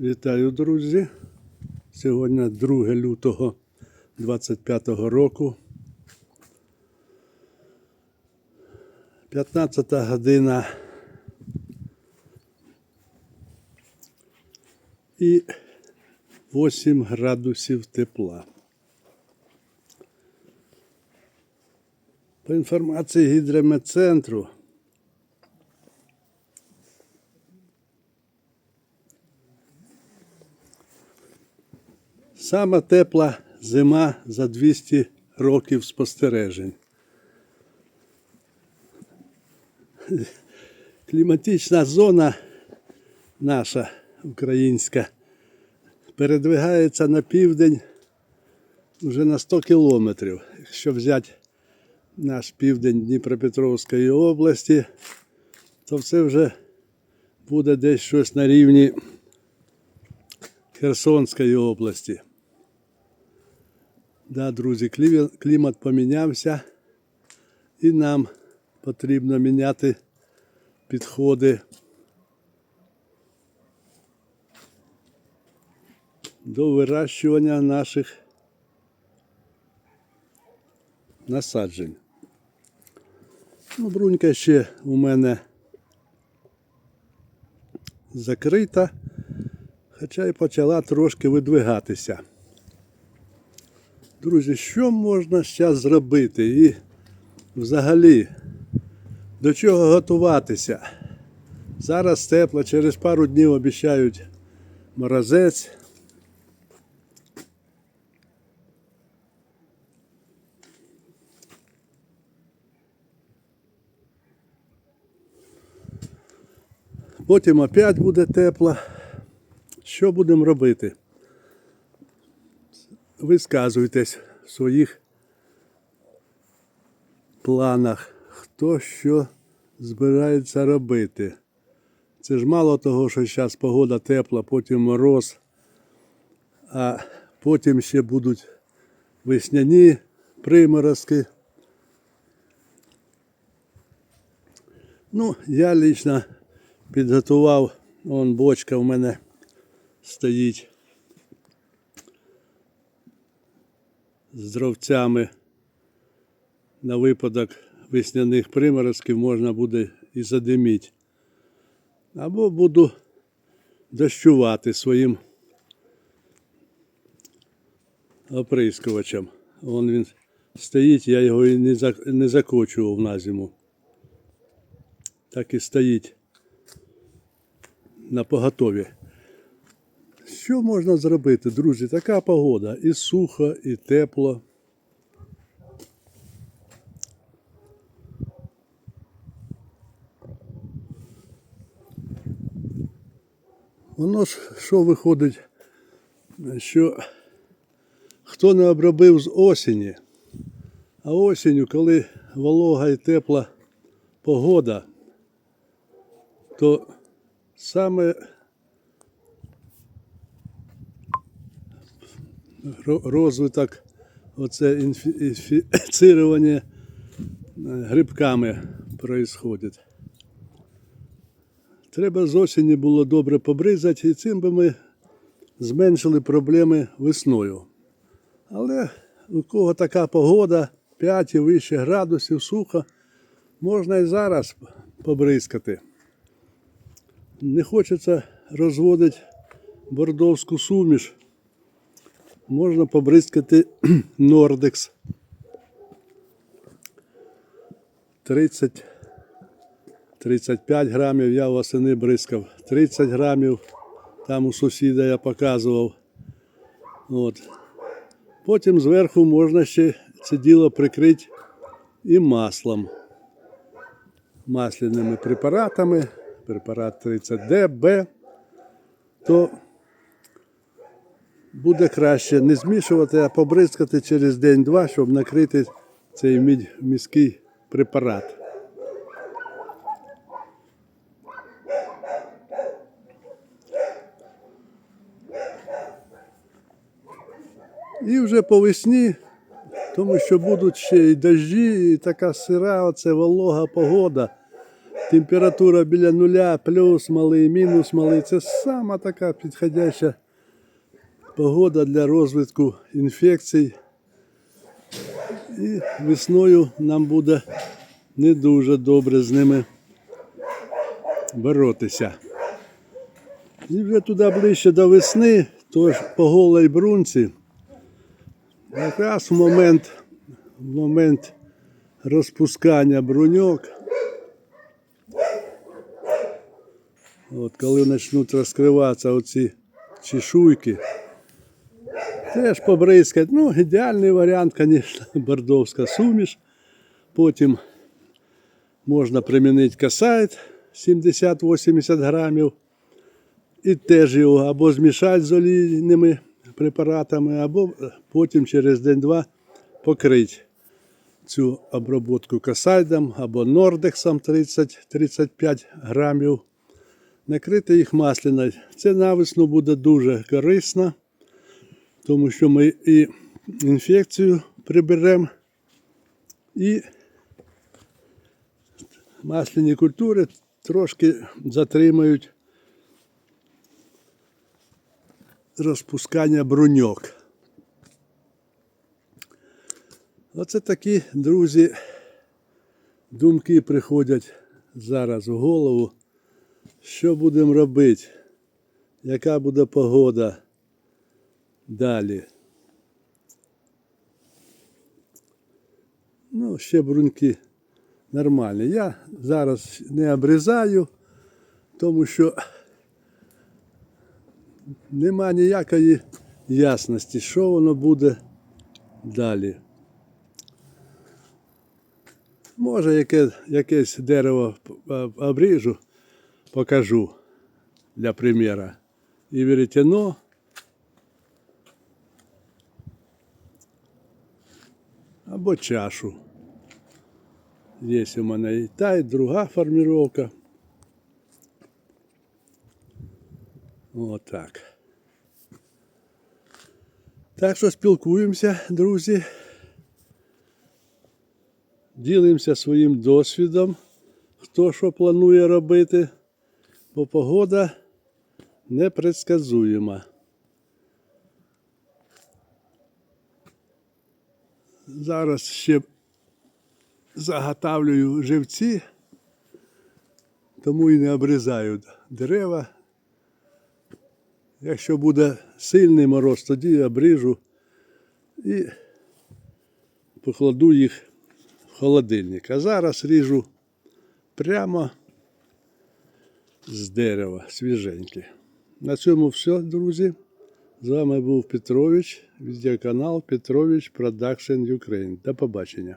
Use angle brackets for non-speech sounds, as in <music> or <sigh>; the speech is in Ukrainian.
Вітаю, друзі! Сьогодні 2 лютого 25 року. 15 година. І 8 градусів тепла. По інформації гідрометцентру Сама тепла зима за 200 років спостережень. Кліматична зона наша українська передвигається на південь вже на 100 кілометрів. Якщо взяти наш південь Дніпропетровської області, то це вже буде десь щось на рівні Херсонської області. Да, друзі, клімат помінявся, і нам потрібно міняти підходи до вирощування наших насаджень. Ну, брунька ще у мене закрита, хоча й почала трошки видвигатися. Друзі, що можна зараз зробити і взагалі до чого готуватися? Зараз тепло, через пару днів обіцяють морозець. Потім опять буде тепло. Що будемо робити? Висказуйтесь в своїх планах, хто що збирається робити. Це ж мало того, що зараз погода тепла, потім мороз, а потім ще будуть весняні приморозки. Ну, я лично підготував, вон бочка в мене стоїть з дровцями на випадок весняних приморозків можна буде і задиміти. Або буду дощувати своїм оприскувачем. Вон він стоїть, я його і не закочував на зиму. Так і стоїть на поготові. Що можна зробити, друзі? Така погода. І сухо, і тепло. Воно ж що виходить, що хто не обробив з осені, а осінню, коли волога і тепла погода, то саме розвиток, оце інфі- інфіцирування е, грибками происходить. Треба з осені було добре побризати, і цим би ми зменшили проблеми весною. Але у кого така погода, 5 і вище градусів сухо, можна і зараз побризкати. Не хочеться розводити бордовську суміш. Можна побризкати <clears throat> Нордекс. 30 35 грамів я восени бризкав, 30 грамів там у сусіда я показував. От. Потім зверху можна ще це діло прикрити і маслом. Масляними препаратами, препарат 30D, Б, то буде краще не змішувати, а побризкати через день-два, щоб накрити цей міський препарат. І вже по весні, тому що будуть ще й дощі, і така сира, оце волога погода, температура біля нуля, плюс малий, мінус малий. Це сама така підходяща погода для розвитку інфекцій. І весною нам буде не дуже добре з ними боротися. І вже туди ближче до весни, тож по голій брунці, якраз в момент, в момент розпускання бруньок, от коли почнуть розкриватися оці чешуйки, теж побризкать. Ну, ідеальний варіант, звісно, <laughs> бордовська суміш. Потім можна примінити касайт 70-80 грамів. І теж його або змішати з олійними препаратами, або потім через день-два покрити цю обробку касайдом або нордексом 30-35 грамів. Накрити їх масляною. Це навесну буде дуже корисно, тому що ми і інфекцію приберемо, і масляні культури трошки затримають розпускання бруньок. Оце такі, друзі, думки приходять зараз в голову. Що будемо робити? Яка буде погода далі? Ну, ще бруньки нормальні. Я зараз не обрізаю, тому що нема ніякої ясності, що воно буде далі. Може, яке, якесь дерево обріжу, покажу для приміра. І веретено. Або чашу. Є у мене і та, і друга формировка. Отак. Так що спілкуємося, друзі. Ділимося своїм досвідом, хто що планує робити, бо погода непредсказуєма. Зараз ще заготавлюю живці, тому і не обрізаю дерева. Якщо буде сильний мороз, тоді обріжу і покладу їх в холодильник. А зараз ріжу прямо з дерева, свіженьке. На цьому все, друзі. З вами був Петрович, відеоканал Петрович Production Ukraine. До побачення.